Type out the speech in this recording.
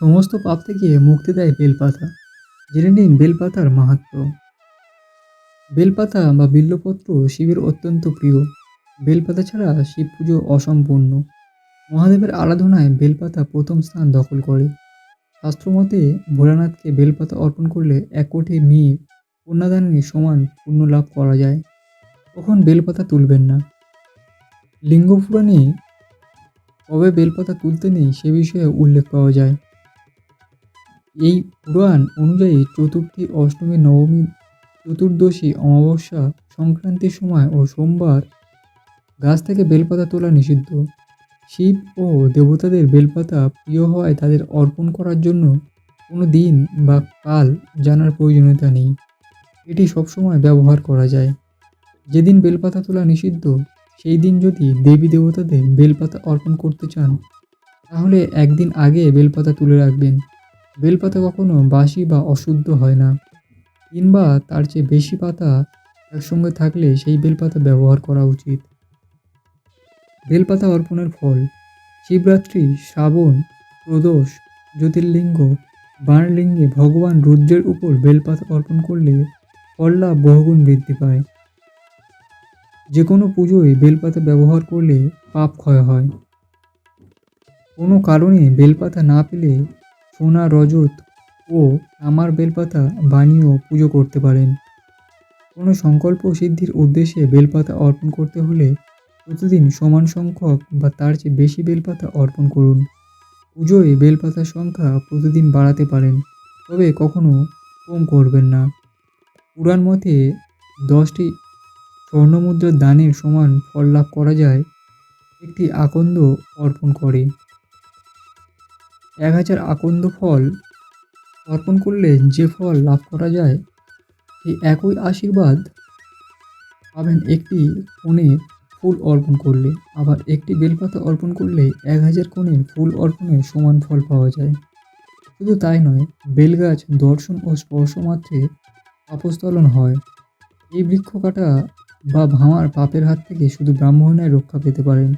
সমস্ত পাপ থেকে মুক্তি দেয় বেলপাতা। জেনে নিন বেলপাতার মাহাত্ম্য বেলপাতা বা বিল্লপত্র শিবের অত্যন্ত প্রিয়। বেলপাতা ছাড়া শিব পুজো অসম্পূর্ণ। মহাদেবের আরাধনায় বেলপাতা প্রথম স্থান দখল করে। শাস্ত্রমতে ভোলানাথকে বেলপাতা অর্পণ করলে এক কোটি মেয়ে কন্যাদানের সমান পুণ্য লাভ করা যায়। তখন বেলপাতা তুলবেন না? লিঙ্গ পুরাণে কবে বেলপাতা তুলতে নেই সে বিষয়ে উল্লেখ পাওয়া যায়। এই পুরাণ অনুযায়ী চতুর্থী, অষ্টমী, নবমী, চতুর্দশী, অমাবস্যা সংক্রান্তির সময় ও সোমবার গাছ থেকে বেলপাতা তোলা নিষিদ্ধ। শিব ও দেবতাদের বেলপাতা প্রিয় হওয়ায় তাদের অর্পণ করার জন্য কোনো দিন বা কাল জানার প্রয়োজনীয়তা নেই। এটি সবসময় ব্যবহার করা যায়। যেদিন বেলপাতা তোলা নিষিদ্ধ, সেই দিন যদি দেবী দেবতাদের বেলপাতা অর্পণ করতে চান, তাহলে একদিন আগে বেলপাতা তুলে রাখবেন। বেলপাতা কখনো বাসি বা অশুদ্ধ হয় না, কিংবা তার চেয়ে বেশি পাতা একসঙ্গে থাকলে সেই বেলপাতা ব্যবহার করা উচিত। বেলপাতা অর্পণের ফল, শিবরাত্রি, শ্রাবণ প্রদোষ জ্যোতির্লিঙ্গ, বাণলিঙ্গে ভগবান রুদ্রের উপর বেলপাতা অর্পণ করলে ফল লাভ বহুগুণ বৃদ্ধি পায়। যে কোনো পুজোয় বেলপাতা ব্যবহার করলে পাপ ক্ষয় হয়। কোনো কারণে বেলপাতা না পেলে সোনা, রজত ও আমার বেলপাতা বানিয়েও পুজো করতে পারেন। কোনো সংকল্প সিদ্ধির উদ্দেশ্যে বেলপাতা অর্পণ করতে হলে প্রতিদিন সমান সংখ্যক বা তার চেয়ে বেশি বেলপাতা অর্পণ করুন। পুজোয় বেলপাতার সংখ্যা প্রতিদিন বাড়াতে পারেন, তবে কখনো কম করবেন না। পুরাণ মতে দশটি স্বর্ণমুদ্রার দানের সমান ফল লাভ করা যায়, একটি আকন্দ অর্পণ করে। এক হাজার আকন্দ ফল অর্পণ করলে যে ফল লাভ করা যায়, সেই একই আশীর্বাদ পাবেন একটি কোণে ফুল অর্পণ করলে। আবার একটি বেলপাতা অর্পণ করলে এক হাজার কোণে ফুল অর্পণের সমান ফল পাওয়া যায়। শুধু তাই নয়, বেলগাছ দর্শন ও স্পর্শ মাত্রে পাপস্তলন হয়। এই বৃক্ষ কাটা বা ভাঙার পাপের হাত থেকে শুধু ব্রাহ্মণায় রক্ষা পেতে পারেন।